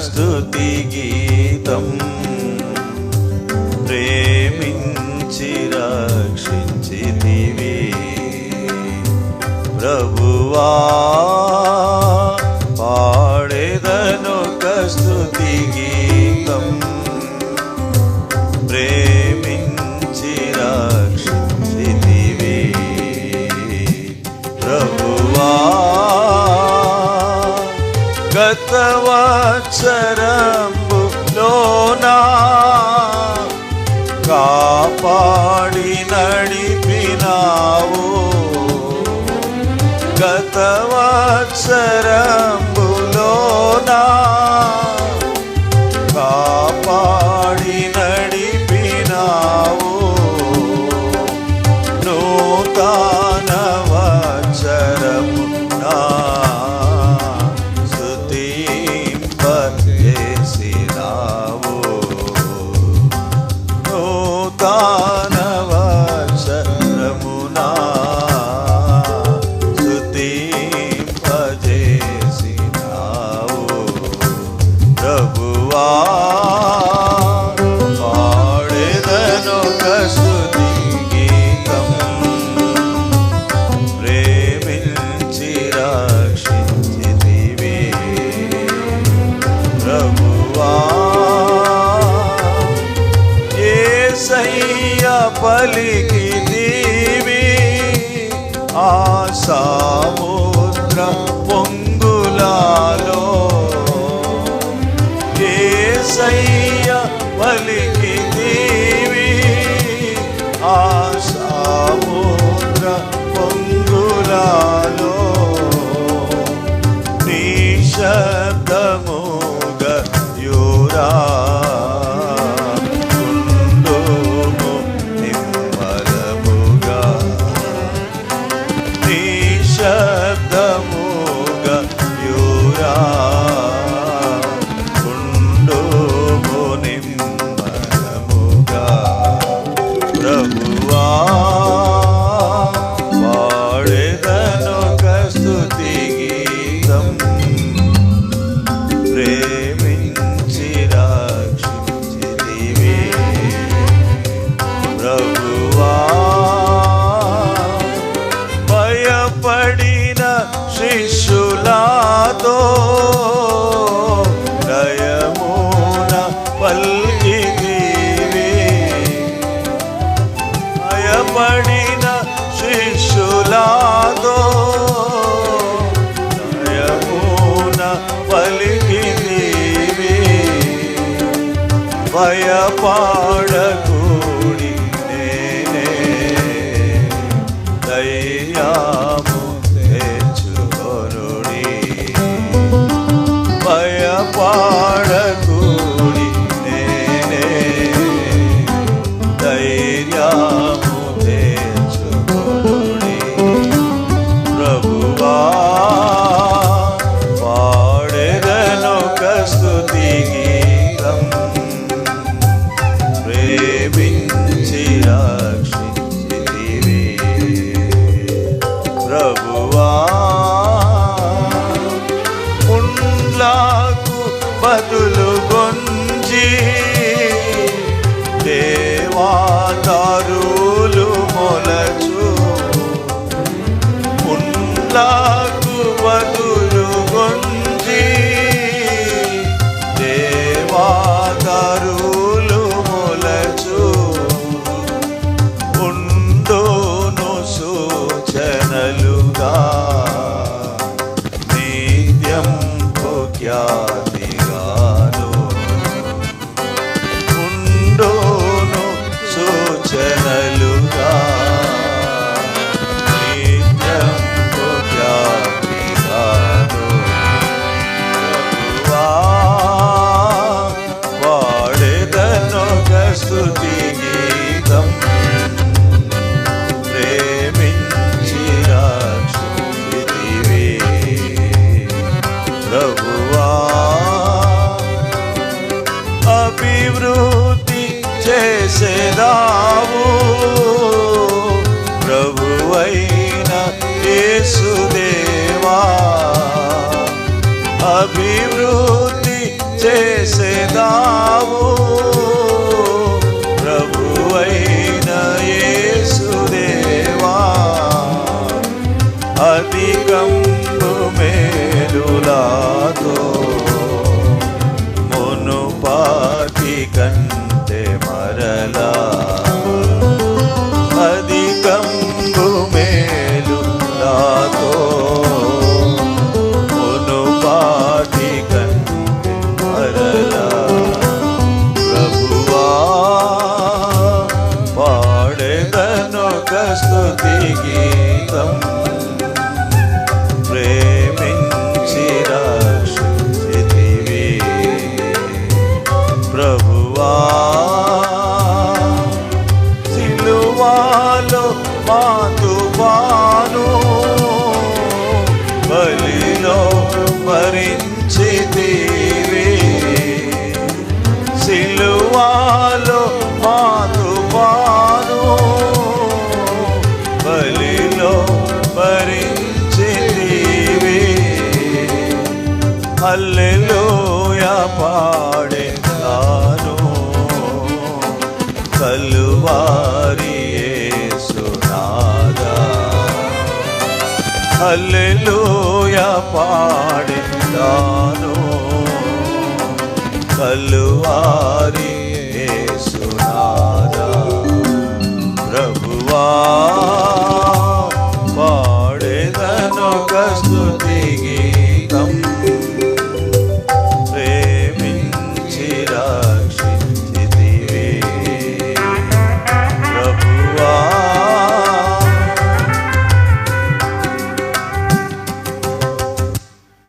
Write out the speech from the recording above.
స్తుతి గీతం. ప్రేమించి రక్షించితివి. ప్రభువా పాడేదను కస్తుతి గీతం. ప్రేమించి రక్షించితివి. ప్రభు శతవాత్సరంబు లోనా కాపాడి నడిపినావు. గతవాత్సరం పలికి దీవి ఆ సాముద్ర పొంగులాలో. ఏసయ్య పలికి శిష్యులాతో నయమున పల్కి భయపడిన శిష్యులాతో నయమున పలికి భయపాడకు దయా చేదావు. ప్రభువైన యేసుదేవా అభివృద్ధి చేసేదావు. ప్రభువైన యేసుదేవా అధికం మేలులాతో మరలా అధికంబు మేలులాతో మునుపాటి కంటే మరలా ప్రభువా పాడెదను స్తుతి సిలువాలో మాతువాను బలిలో మరించితివి సిలువాలో మాతువాను బలిలో మరించితివి హల్లెలూయా పాడెదాను కలువారి హల్లెలూయ పాడిందాను కలువారి సునారా ప్రభువా